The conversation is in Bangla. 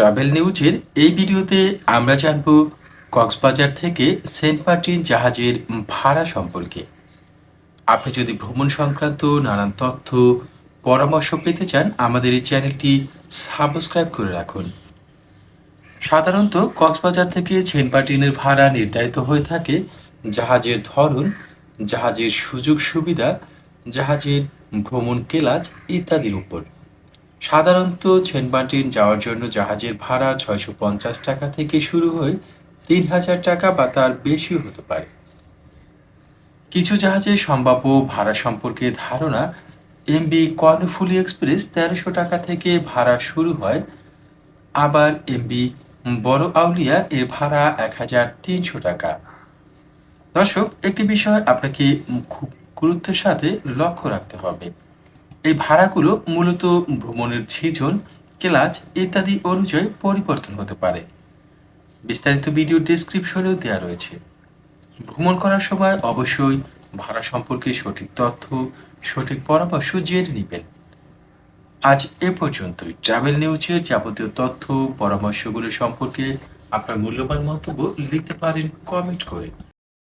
ট্রাভেল নিউজের এই ভিডিওতে আমরা জানব কক্সবাজার থেকে সেন্ট মার্টিন জাহাজের ভাড়া সম্পর্কে। আপনি যদি ভ্রমণ সংক্রান্ত নানান তথ্য, পরামর্শ পেতে চান, আমাদের এই চ্যানেলটি সাবস্ক্রাইব করে রাখুন। সাধারণত কক্সবাজার থেকে সেন্ট মার্টিনের ভাড়া নির্ধারিত হয়ে থাকে জাহাজের ধরন, জাহাজের সুযোগ সুবিধা, জাহাজের ভ্রমণ কেলাজ ইত্যাদির উপর। সাধারণত সেন্ট মার্টিন যাওয়ার জন্য জাহাজের ভাড়া ছয়শো পঞ্চাশ টাকা থেকে শুরু হয়ে তিন হাজার টাকা বা তার বেশি হতে পারে। কিছু জাহাজের সম্ভাব্য ভাড়া সম্পর্কে ধারণা, এমবি কর্ণফুলি এক্সপ্রেস তেরোশো টাকা থেকে ভাড়া শুরু হয়। আবার এমবি বড় আউলিয়া এর ভাড়া এক হাজার তিনশো টাকা। দর্শক, একটি বিষয় আপনাকে খুব গুরুত্বের সাথে লক্ষ্য রাখতে হবে। এই ভাড়াগুলো মূলত ভ্রমণের সিজন ক্লাচ ইত্যাদি অনুযায়ী পরিবর্তন হতে পারে। বিস্তারিত ভিডিও ডেসক্রিপশনেও দেওয়া রয়েছে। ভ্রমণ করার সময় অবশ্যই ভাড়া সম্পর্কে সঠিক তথ্য, সঠিক পরামর্শ জেনে নেবেন। আজ এ পর্যন্তই। ট্রাভেল নিউজের যাবতীয় তথ্য, পরামর্শগুলো সম্পর্কে আপনার মূল্যবান মন্তব্য লিখতে পারেন কমেন্ট করে।